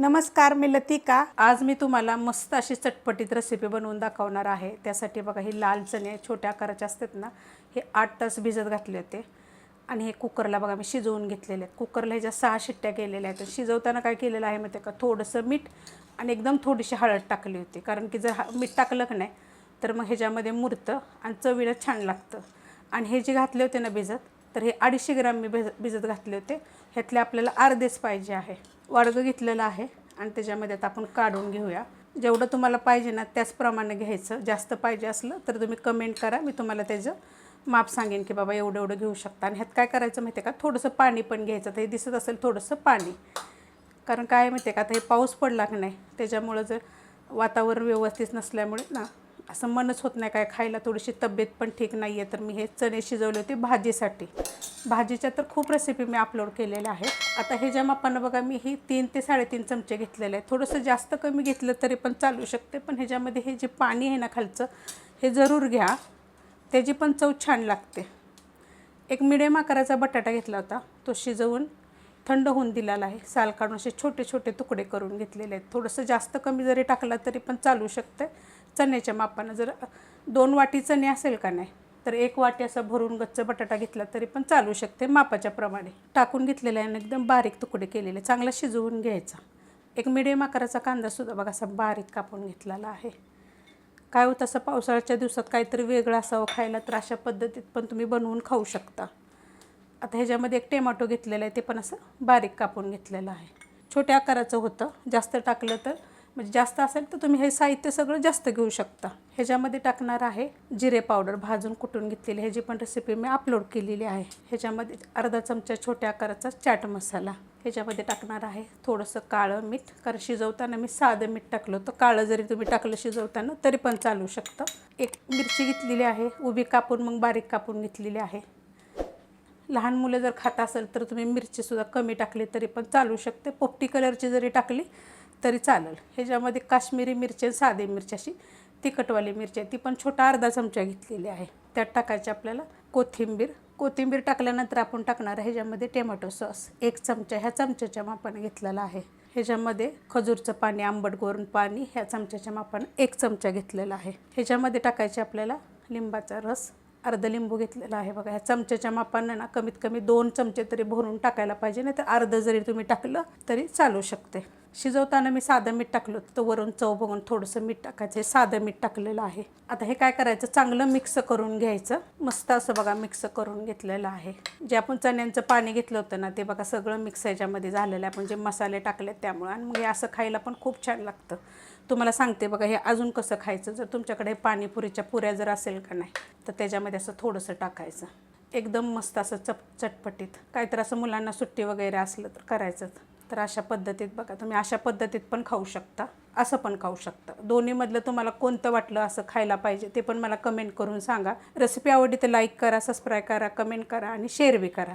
नमस्कार मी लतिका. आज मी तुम्हाला मस्त अशी चटपटीत रेसिपी बनवून दाखवणार आहे. त्यासाठी बघा ही लाल चणे छोट्या आकाराचे असतात ना हे आठ तास भिजत घातले होते. आणि हे कुकरला बघा मी शिजवून घेतलेले आहेत. कुकरला ह्याच्या सहा शिट्ट्या केलेल्या आहेत. शिजवताना काय केलेलं आहे माहिती आहे का? थोडंसं मीठ आणि एकदम थोडीशी हळद टाकली होती. कारण की जर हा मीठ टाकलं का नाही तर मग ह्याच्यामध्ये मुरतं आणि चवीला छान लागतं. आणि हे जे घातले होते ना भिजत तर हे अडीचशे ग्राम मी भिज भिजत घातले होते. ह्यातले आपल्याला अर्धेच पाहिजे आहे. वाडगं घेतलेलं आहे आणि त्याच्यामध्ये आता आपण काढून घेऊया. जेवढं तुम्हाला पाहिजे ना त्याचप्रमाणे घ्यायचं. जास्त पाहिजे असलं तर तुम्ही कमेंट करा. मी तुम्हाला त्याचं माप सांगेन की बाबा एवढं एवढं घेऊ शकता. आणि ह्यात काय करायचं माहिती आहे का? थोडंसं पाणी पण घ्यायचं. तर हे दिसत असेल थोडंसं पाणी. कारण काय माहिती आहे का? आता हे पाऊस पडला की नाही? त्याच्यामुळं जर वातावरण व्यवस्थित नसल्यामुळे ना असं मनच होत नाही काय खायला थोडीशी तब्येत पण ठीक नाही आहे तर मी हे चणे शिजवले होते भाजीसाठी. भाजीच्या तर खूप रेसिपी मी अपलोड केलेल्या आहेत. आता हे ज्या मापानं बघा मी ही तीन ते साडेतीन चमचे घेतलेले आहेत. थोडंसं जास्त कमी घेतलं तरी पण चालू शकते पण ह्याच्यामध्ये हे जे पाणी आहे ना खालचं हे जरूर घ्या. त्याची पण चव छान लागते. एक मिडियम आकाराचा बटाटा घेतला होता तो शिजवून थंड होऊन दिलेला आहे. साल काढून असे छोटे छोटे तुकडे करून घेतलेले आहेत. थोडंसं जास्त कमी जरी टाकला तरी पण चालू शकते. चण्याच्या मापानं जर दोन वाटी चणे असेल का नाही तर एक वाटी असा भरून गच्च बटाटा घेतला तरी पण चालू शकते मापाच्या प्रमाणे. टाकून घेतलेला आहे आणि एकदम बारीक तुकडे केलेले चांगला शिजवून घ्यायचा. एक मिडियम आकाराचा कांदासुद्धा बघा असा बारीक कापून घेतलेला आहे. काय होतं असं पावसाळ्याच्या दिवसात काहीतरी वेगळं असावं खायला तर अशा पद्धतीत पण तुम्ही बनवून खाऊ शकता. आता ह्याच्यामध्ये एक टोमॅटो घेतलेलं आहे ते पण असं बारीक कापून घेतलेलं आहे. छोट्या आकाराचं होतं जास्त टाकलं तर म्हणजे जास्त असेल तर तुम्ही हे साहित्य सगळं जास्त घेऊ शकता. ह्याच्यामध्ये टाकणार आहे जिरे पावडर भाजून कुटून घेतलेली ह्याची पण रेसिपी मी अपलोड केलेली आहे. ह्याच्यामध्ये अर्धा चमचा छोट्या आकाराचा चाट मसाला ह्याच्यामध्ये टाकणार आहे. थोडंसं काळं मीठ कारण शिजवताना मी साधं मीठ टाकलं होतं. काळं जरी तुम्ही टाकलं शिजवताना तरी पण चालू शकतं. एक मिरची घेतलेली आहे उभी कापून मग बारीक कापून घेतलेली आहे. लहान मुलं जर खात असेल तर तुम्ही मिरचीसुद्धा कमी टाकली तरी पण चालू शकते. पोपटी कलरची जरी टाकली तरी चालेल. ह्याच्यामध्ये काश्मीरी मिरची आणि साधी अशी तिखटवाली मिरची आहे ती पण छोटा अर्धा चमचा घेतलेली आहे. त्यात टाकायची आपल्याला कोथिंबीर. कोथिंबीर टाकल्यानंतर आपण टाकणार आहे ह्याच्यामध्ये टोमॅटो सॉस. एक चमचा ह्या चमच्याच्या मापाने घेतलेला आहे. ह्याच्यामध्ये खजूरचं पाणी आंबट गोरून पाणी ह्या चमच्याच्या मापानं एक चमचा घेतलेला आहे. ह्याच्यामध्ये टाकायचे आपल्याला लिंबाचा रस अर्ध लिंबू घेतलेला आहे बघा. ह्या चमच्याच्या मापानं ना कमीत कमी दोन चमचे तरी भरून टाकायला पाहिजे नाही तर अर्धं जरी तुम्ही टाकलं तरी चालू शकते. शिजवताना मी साधं मीठ टाकलं होतं. तर वरून चव बघून थोडंसं मीठ टाकायचं. हे साधं मीठ टाकलेलं आहे. आता हे काय करायचं? चांगलं मिक्स करून घ्यायचं. मस्त असं बघा मिक्स करून घेतलेलं आहे. जे आपण चण्यांचं पाणी घेतलं होतं ना ते बघा सगळं मिक्स ह्याच्यामध्ये झालेलं आहे. आपण जे मसाले टाकलेत त्यामुळे. आणि मग हे असं खायला पण खूप छान लागतं. तुम्हाला सांगते बघा हे अजून कसं खायचं? जर तुमच्याकडे पाणीपुरीच्या पुऱ्या जर असेल का नाही तर त्याच्यामध्ये असं थोडंसं टाकायचं. एकदम मस्त असं चप चटपटीत काहीतरी असं मुलांना सुट्टी वगैरे असलं तर करायचं. तर अशा पद्धतीत बघा तुम्ही अशा पद्धतीत पण खाऊ शकता असं पण खाऊ शकता. दोन्हीमधलं तुम्हाला कोणतं वाटलं असं खायला पाहिजे ते पण मला कमेंट करून सांगा. रेसिपी आवडली तर लाईक करा सबस्क्राईब करा कमेंट करा आणि शेअर बी करा.